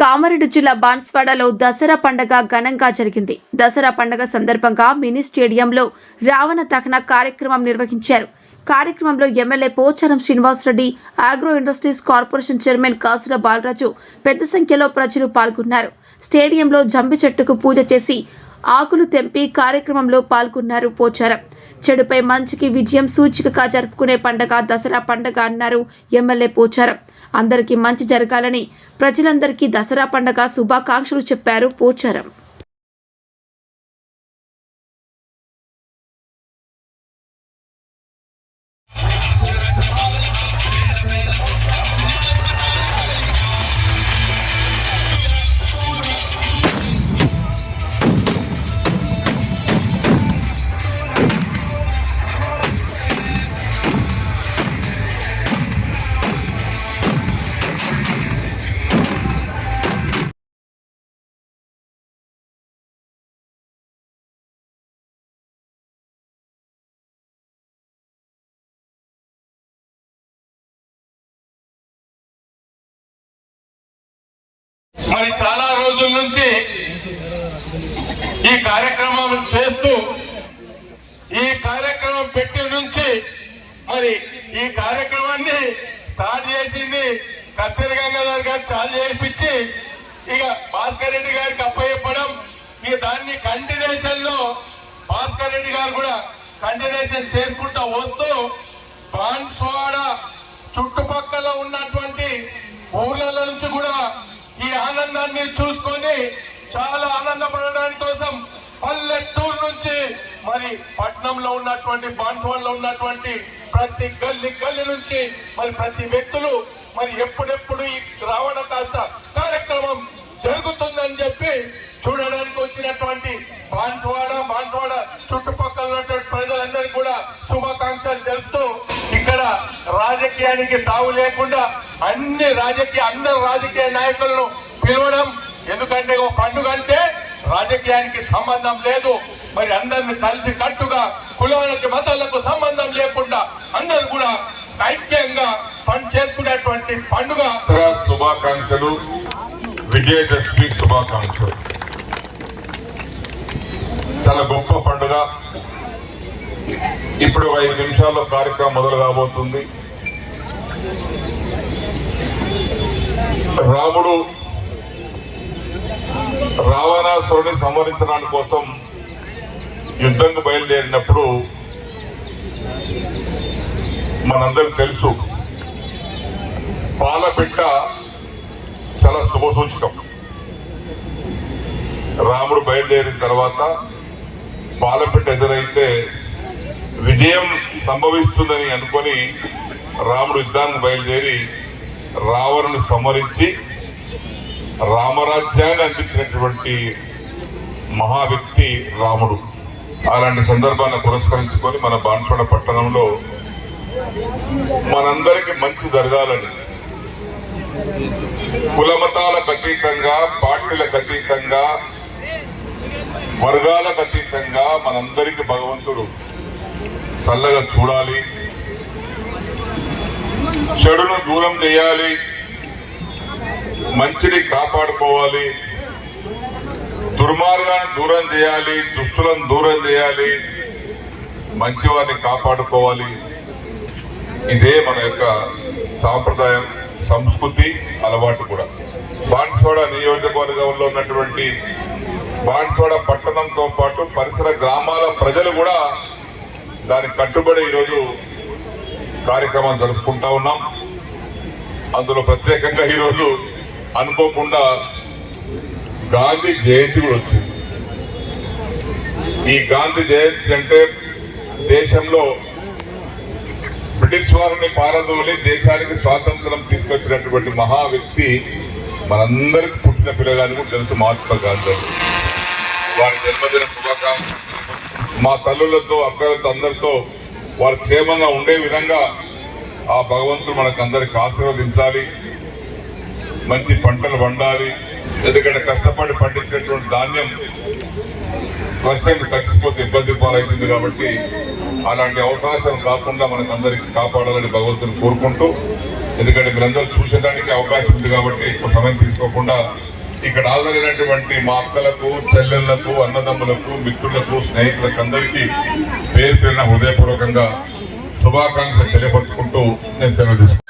కామారెడ్డి జిల్లా బాన్స్వాడలో దసరా పండగ ఘనంగా జరిగింది. దసరా పండగ సందర్భంగా మినీ స్టేడియంలో రావణ దహన కార్యక్రమం నిర్వహించారు. కార్యక్రమంలో MLA Pocharam Srinivasa Reddy agro industries corporation chairman Kasula Balaraju పెద్ద సంఖ్యలో ప్రజలు పాల్గొన్నారు. స్టేడియంలో జంబి చెట్టుకు పూజ చేసి ఆకులు తెంపి కార్యక్రమంలో పాల్గొన్నారు పోచారం. చెడుపై మంచికి విజయం సూచికగా జరుపుకునే పండగ దసరా పండగ అన్నారు ఎమ్మెల్యే పోచారం. అందరికీ మంచి జరగాలని ప్రజలందరికీ దసరా పండగ శుభాకాంక్షలు చెప్పారు పోచారం. మరి చాలా రోజుల నుంచి ఈ కార్యక్రమం చేస్తూ ఈ కార్యక్రమం పెట్టి నుంచి మరి ఈ కార్యక్రమాన్ని స్టార్ట్ చేసింది కత్తెర గంగాధర్ గారు చాలు చేయించి ఇక భాస్కర్ రెడ్డి గారికి అప్పచెప్పడం ఇక దాన్ని కంటిన్యూషన్లో భాస్కర్ రెడ్డి గారు కూడా కంటిన్యూషన్ చేసుకుంటూ వస్తూ బాన్స్వాడ చుట్టుపక్కల ఉన్నటువంటి ఊర్ల నుంచి కూడా ఈ ఆనందాన్ని చూసుకొని చాలా ఆనందపడడానికి కోసం పల్లెటూరు నుంచి మరి పట్నంలో ఉన్నటువంటి బాన్స్వాడలో ఉన్నటువంటి ప్రతి గల్లి గల్లి నుంచి మరి ప్రతి వ్యక్తులు మరి ఎప్పుడెప్పుడు ఈ రావణ కాస్త కార్యక్రమం జరుగుతుందని చెప్పి చూడడానికి వచ్చినటువంటి బాన్సువాడ బాన్సువాడ చుట్టుపక్కల ఉన్నటువంటి ప్రజలందరికీ కూడా శుభాకాంక్షలు తెలుపుతూ రాజకీయానికి తావు లేకుండా అన్ని రాజకీయ అందరు రాజకీయ నాయకులను పిలవడం. ఎందుకంటే ఒక పండుగ అంటే రాజకీయానికి సంబంధం లేదు. మరి అందరిని కలిసి కట్టుగా కులాలకి మతాలకు సంబంధం లేకుండా అందరూ కూడా ఐక్యంగా పని చేసుకునేటువంటి పండుగ. శుభాకాంక్షలు. విజయదశమి శుభాకాంక్షలు. చాలా గొప్ప పండుగ. ఇప్పుడు ఐదు నిమిషాల్లో కార్యక్రమం మొదలు కాబోతుంది. రాముడు రావణాసురుని సంహరించడానికి కోసం యుద్ధంకు బయలుదేరినప్పుడు మనందరికి తెలుసు పాలపిట్ట చాలా శుభసూచకం. రాముడు బయలుదేరిన తర్వాత పాలపిట్ట ఎదురైతే విజయం సంభవిస్తుందని అనుకొని రాముడు యుద్ధానికి బయలుదేరి రావణుని సంహరించి రామరాజ్యాన్ని అందించినటువంటి మహా వ్యక్తి రాముడు. అలాంటి సందర్భాన్ని పురస్కరించుకొని మన బాన్సుడ పట్టణంలో మనందరికి మంచి జరగాలని కులమతాలకు అతీతంగా పార్టీలకు అతీతంగా వర్గాలకు అతీతంగా మనందరికీ భగవంతుడు చల్లగా చూడాలి. చెడును దూరం చేయాలి. మంచిని కాపాడుకోవాలి. దుర్మార్గాన్ని దూరం చేయాలి. దుస్తులను దూరం చేయాలి. మంచివారిని కాపాడుకోవాలి. ఇదే మన యొక్క సాంప్రదాయం సంస్కృతి అలవాటు కూడా. బాన్స్వాడ నియోజకవర్గంలో ఉన్నటువంటి బాన్స్వాడ పట్టణంతో పాటు పరిసర గ్రామాల ప్రజలు కూడా దానికి కట్టుబడి ఈరోజు కార్యక్రమం జరుపుకుంటా ఉన్నాం. అందులో ప్రత్యేకంగా ఈరోజు అనుకోకుండా గాంధీ జయంతి కూడా వచ్చింది. ఈ గాంధీ జయంతి అంటే దేశంలో బ్రిటిష్ వారిని పారదోలి దేశానికి స్వాతంత్రం తీసుకొచ్చినటువంటి మహా వ్యక్తి మనందరికి పుట్టిన పిల్లగాని కూడా తెలుసు మహాత్మా గాంధీ. వారి జన్మదిన శుభాకాంక్షలు. మా తల్లులతో అక్కలతో అందరితో వారు క్షేమంగా ఉండే విధంగా ఆ భగవంతుడు మనకు అందరికి ఆశీర్వదించాలి. మంచి పంటలు పండాలి. ఎందుకంటే కష్టపడి పండించినటువంటి ధాన్యం వర్షానికి తగ్గిపోతే ఇబ్బంది పాలవుతుంది కాబట్టి అలాంటి అవకాశాలు కాకుండా మనకు అందరికి కాపాడాలని భగవంతుని కోరుకుంటూ ఎందుకంటే మీరందరూ చూసేదానికి అవకాశం ఉంది కాబట్టి ఎక్కువ సమయం తీసుకోకుండా ఇక్కడ హాజరైనటువంటి మా అక్కలకు చెల్లెళ్ళకు అన్నదమ్ములకు మిత్రులకు స్నేహితులకు అందరికీ పేరు పేరున హృదయపూర్వకంగా శుభాకాంక్షలు తెలియపరుచుకుంటూ నేను సెలవు